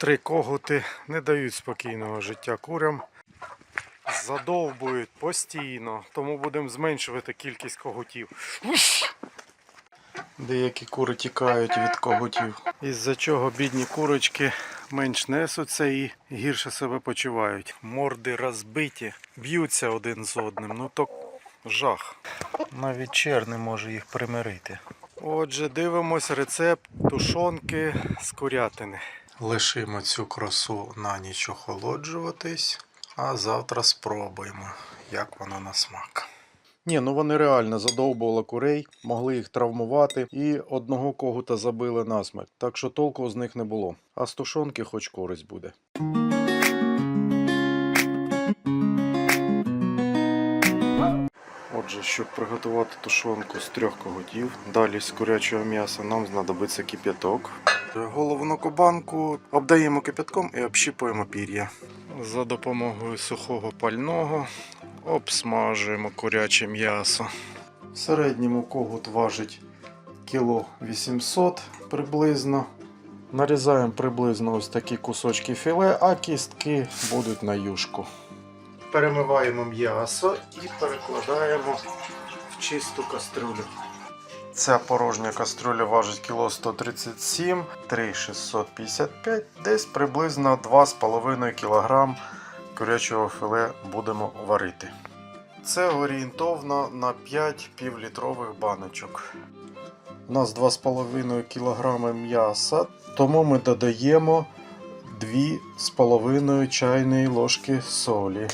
Три когути не дають спокійного життя курям. Задовбують постійно, тому будемо зменшувати кількість когутів. Деякі кури тікають від когутів. Із-за чого бідні курочки менш несуться і гірше себе почувають. Морди розбиті, б'ються один з одним. Ну то жах. Навіть чер не може їх примирити. Отже, дивимось рецепт тушонки з курятини. Лишимо цю красу на ніч охолоджуватись, а завтра спробуємо, як воно на смак. Ні, ну вони реально задовбували курей, могли їх травмувати і одного когута забили насмерть, так що толку з них не було. А з тушонки хоч користь буде. Отже, щоб приготувати тушонку з трьох когутів, далі з курячого м'яса нам знадобиться кип'яток. Головну банку обдаємо кип'ятком і общіпуємо пір'я. За допомогою сухого пального обсмажуємо куряче м'ясо. В середньому когут важить кіло 800 приблизно. Нарізаємо приблизно ось такі кусочки філе, а кістки будуть на юшку. Перемиваємо м'ясо і перекладаємо в чисту кастрюлю. Ця порожня каструля важить кіло 137, 3,655, десь приблизно 2,5 кг курячого філе будемо варити. Це орієнтовно на 5 півлітрових баночок. У нас 2,5 кг м'яса, тому ми додаємо 2,5 чайної ложки солі.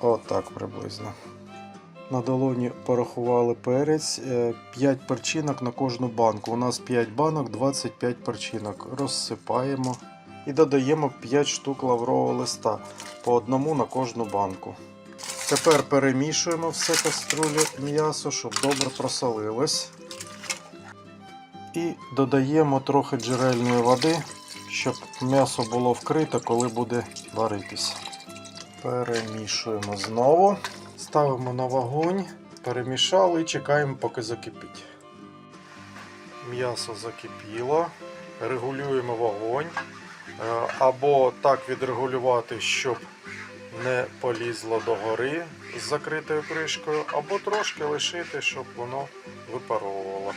Отак приблизно. На долоні порахували перець, 5 перчинок на кожну банку. У нас 5 банок, 25 перчинок. Розсипаємо і додаємо 5 штук лаврового листа по одному на кожну банку. Тепер перемішуємо все каструлі м'ясо, щоб добре просолилось. І додаємо трохи джерельної води, щоб м'ясо було вкрите, коли буде варитись. Перемішуємо знову. Ставимо на вогонь, перемішали і чекаємо, поки закипить. М'ясо закипіло, регулюємо вогонь. Е, Або так відрегулювати, щоб не полізло догори з закритою кришкою, або трошки лишити, щоб воно випаровувало.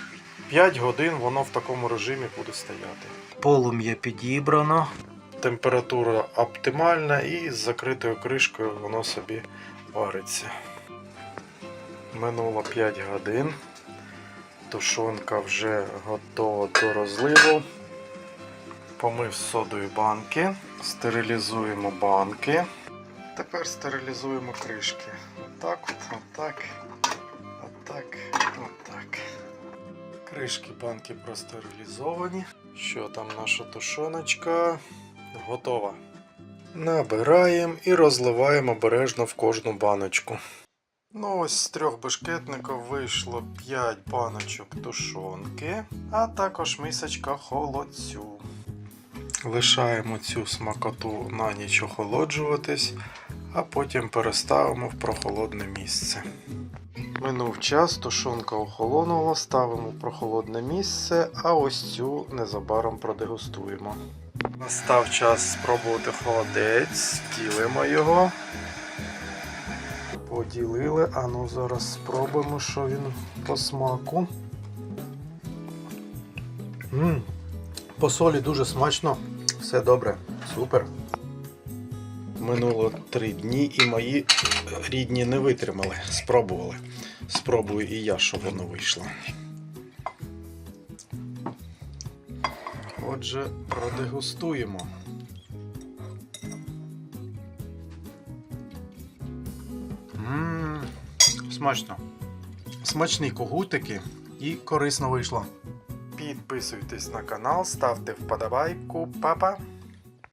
5 годин воно в такому режимі буде стояти. Полум'я підібрано, температура оптимальна і з закритою кришкою воно собі вариться. Минуло 5 годин. Тушонка вже готова до розливу. Помив содою банки, стерилізуємо банки. Тепер стерилізуємо кришки. Отак, от, отак, отак, отак. Кришки банки простерилізовані. Що там наша тушоночка? Готова. Набираємо і розливаємо обережно в кожну баночку. Ну, ось з трьох бешкетників вийшло 5 баночок тушонки, а також мисочка холодцю. Лишаємо цю смакоту на ніч охолоджуватись, а потім переставимо в прохолодне місце. Минув час, тушонка охолонула, ставимо в прохолодне місце, а ось цю незабаром продегустуємо. Настав час спробувати холодець, ділимо його. Поділили, а ну зараз спробуємо, що він по смаку. м По солі дуже смачно, все добре, супер. Минуло три дні і мої рідні не витримали, спробували. Спробую і я, щоб воно вийшло. Отже, продегустуємо. Ммм, смачно. Смачні когутики і корисно вийшло. Підписуйтесь на канал, ставте вподобайку, папа.